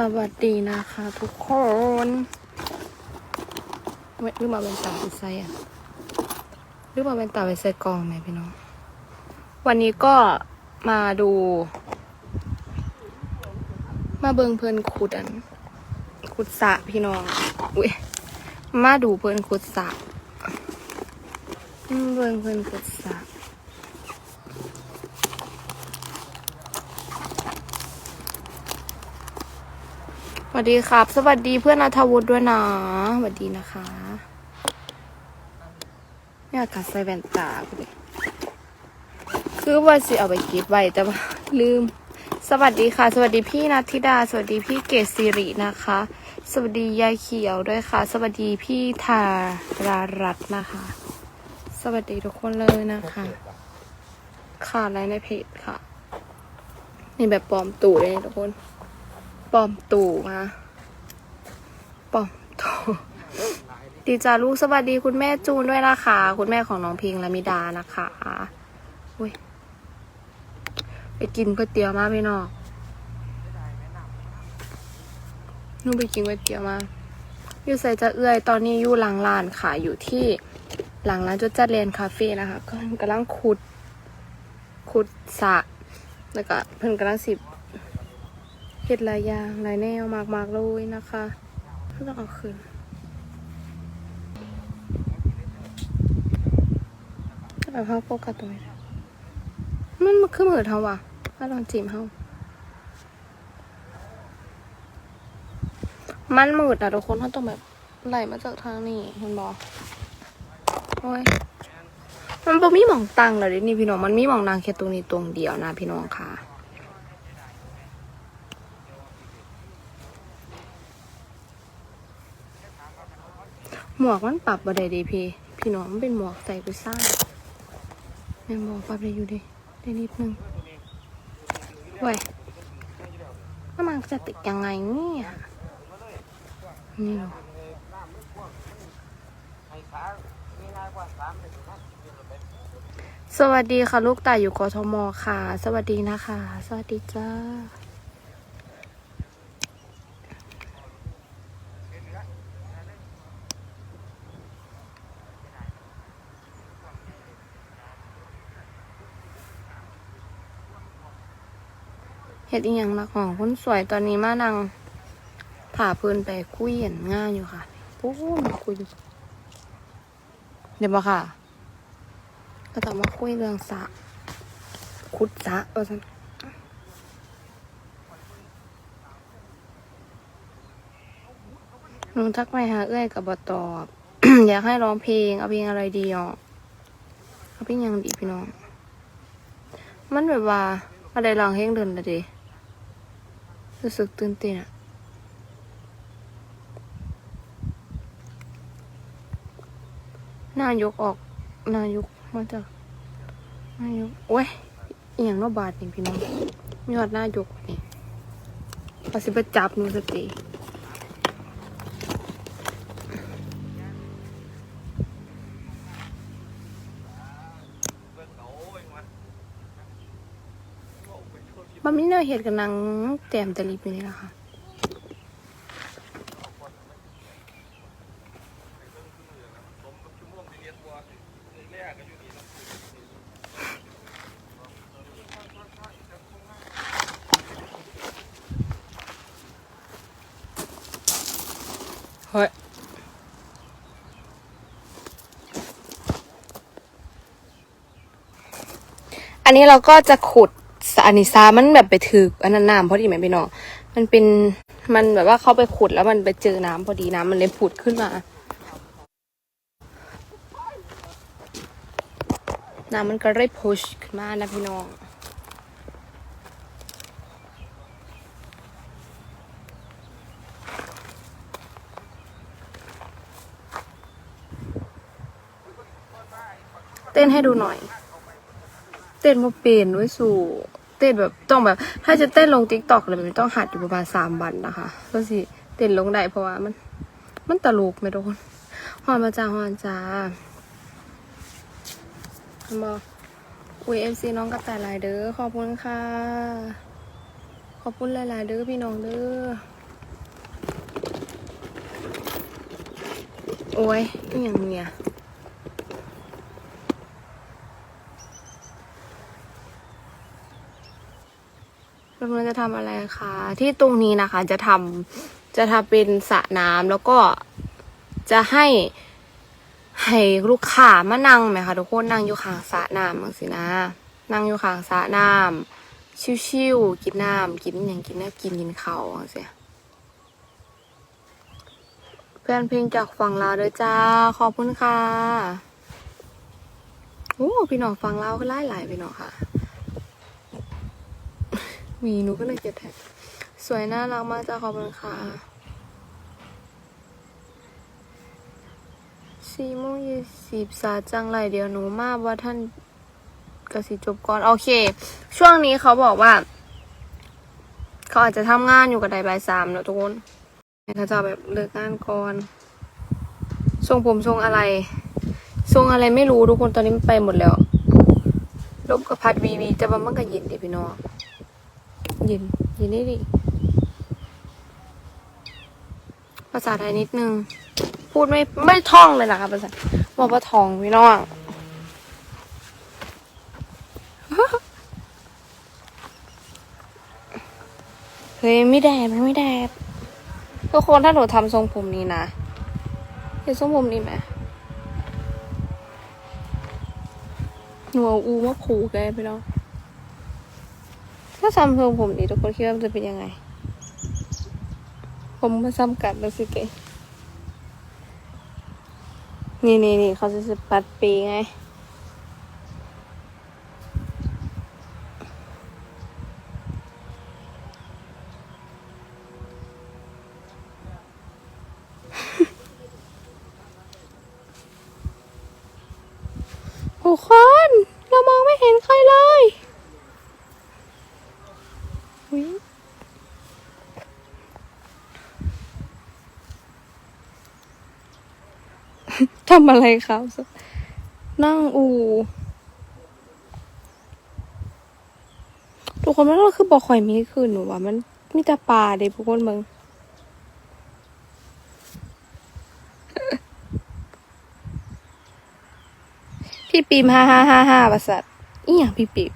สวัสดีนะคะทุกคนเว้ยรือมาเป็นตาไปใส่อะรือมาเป็นตาไปใส่กองไหมพี่น้อง วันนี้ก็มาดู มาเบิงเพลินขุดอัน ขุดสะพี่น้อง อุ้ย มาดูเพลินขุดสะเบิงเพลินขุดสระ วัสดีครับ สวัสดีเพื่อนนัทวุฒิด้วยนะสวัสดีนะคะ เนี่ยกัดใส่แว่นตากูดิคือว่าสิเอาไปเก็บไว้แต่ว่าลืม สวัสดีค่ะ สวัสดีพี่นัทธิดา สวัสดีพี่เกศสิรินะคะ สวัสดียายเขียวด้วยค่ะ สวัสดีพี่ธารารัตน์นะคะ สวัสดีทุกคนเลยนะคะ ค่ะไลน์ในเพจค่ะ นี่แบบปลอมตู่เลยทุกคน ปอมตู่มาปอมตู่ดีจ้าลูกสวัสดีคุณแม่จูนด้วยนะคะ คุณแม่ของน้องพิงและมิดานะคะอุ้ยไปกินก๋วยเตี๋ยวมาพี่น้องนู่นไปกินก๋วยเตี๋ยวมาอยู่ใส่จะเอื้อยตอนนี้อยู่หลังร้านค่ะอยู่ที่หลังร้านจุดจัดเรียนคาเฟ่นะคะก็กำลังขุดขุดสะแล้วก็เพิ่นกำลังสิบ เห็ดหลายอย่างหลายแนวมากๆเลยนะคะเพื่อต้องเอาคืนเอาเข้าโฟกัสตรงนี้มันมันคือมือเท่าว่ะถ้าลองจิ้มเท่ามันมืดอะทุกคนเขาต้องแบบไหลมาจากทางนี้เห็นบอโอ้ยมันบ่มีหมองตังเลยดินี่พี่น้อง มันมีหมองนางแค่ตรงนี้ตรงเดียวนะพี่น้องค่ะ หมวกมันปรับบ่ได้เดีพี่ พี่น้องมันเป็นหมวกใส่กุซ่ายแม่นบอกปรับได้อยู่ดิได้นิดนึงเว้ยแล้วมันจะติดยังไงเนี่ยนี่หรอสวัสดีค่ะ ลูกตาอยู่กทมค่ะ สวัสดีนะคะ สวัสดีจ้า เฮ็ดอีหยังนักของคนสวยตอนนี้มานั่งผ่าพื้นไปคุยเห็นง่ายอยู่ค่ะปุ๊บมาคุยเดี๋ยวมาค่ะก็ต้องมาคุยเรื่องสะขุดสะว่าซั่นหนูทักไปหาเอ้ยกับบตอบ อยากให้ร้องเพลง เอาเพลงอะไรดีอะเอาเพลงยังดีพี่น้อง มันแบบว่าอะไรลองเพลงเดินละดิ รู้สึกตื่นเต้นอะนายกออก นายกมาจาก นายกโอ้ยเอียงนอบาทนี่พี่น้องยอดนายกนี่เขาสิไปจับนูสติ มันมีแนวเหตุกับนางแต้มตะลิบอยู่นี่แหละค่ะเฮ้ยอันนี้เราก็จะขุดสระ อันนี้ซามันแบบไปถืออันนั้นน้ำพอดีไหมพี่น้องมันเป็นมันแบบว่าเขาไปขุดแล้วมันไปเจอน้ำพอดีน้ำมันเลยผุดขึ้นมา น้ำมันก็เลยพุชขึ้นมานะพี่น้องเต้นให้ดูหน่อย เต้นมาเป็นไว้สู่ เต้นแบบต้องแบบ ถ้าจะเต้นลงติ๊กตอกเลยมันต้องหัดอยู่ประมาณสามวันนะคะก็สิเต้นลงได้เพราะว่ามัน มันตลกไม่โดนฮอนมาจ้าฮอนจ้าคุณบอกอุ้ยเอ็มซีน้องกระต่ายลายเด้อขอบคุณค่ะ ขอบคุณหลายๆเด้อพี่น้องเด้อโอ้ยอย่างเนี้ย จะทำอะไรคะ ที่ตรงนี้นะคะจะทำจะทำเป็นสระน้ำแล้วก็จะให้ให้ลูกค้ามานั่งไหมคะทุกคนนั่งอยู่ข้างสระน้ำบางสินะ นั่งอยู่ข้างสระน้ำชิวๆกินน้ำกินอย่างกินน้ำกินกินเขาวจังซี่เพื่อนเพลงจากฝั่งลาวเด้อจ้าขอบคุณค่ะโอ้พี่น้องฟังลาวก็หลายหลายพี่น้องค่ะ มีหนูก็เลยเก็บแท็กสวยน่ารักมากจ้าขอบคุณค่ะสี่โมงยี่สิบสาจังไรเดียวหนูมาว่าท่านกสิจบก่อน โอเค ช่วงนี้เขาบอกว่า เขาอาจจะทำงานอยู่กับไดบายสามเนอะทุกคนเขาจะแบบเลิกงานก่อนทรงผมทรงอะไร ทรงอะไรไม่รู้ทุกคนตอนนี้มันไปหมดแล้วลบกับพัดวีวีแต่ว่ามันก็เย็นดิพี่น้อง ย็นย็นได้ดิ ภาษาไทยนิดนึง พูดไม่ไม่ท่องเลยนะคะภาษาบอกว่าท่องพี่น้องเฮ้ยไม่แดดไม่แดดทุกคนถ้าหนูทำทรงผมนี้นะเห็นทรงผมนี้ไหมหนูเอาอูมาผูกแกพี่น้อง ถ้าทำทรงผมนี้ทุกคนคิดว่ามันจะเป็นยังไง ผมมาซ้ำกัดแล้วสิเกนี่นี่นี่เขาจะสปัดปีไงทุกคน เรามองไม่เห็นใครเลยอุ๊ย ทำอะไรครับ นั่งอูทุกคนมันก็คือบอกข่อยมีคืนหนูว่า มันมีแต่ปลาเด็ทุกคนมึงพี่ปีมห้าห้าห้าห้าประสัตอีหยังพี่ปีม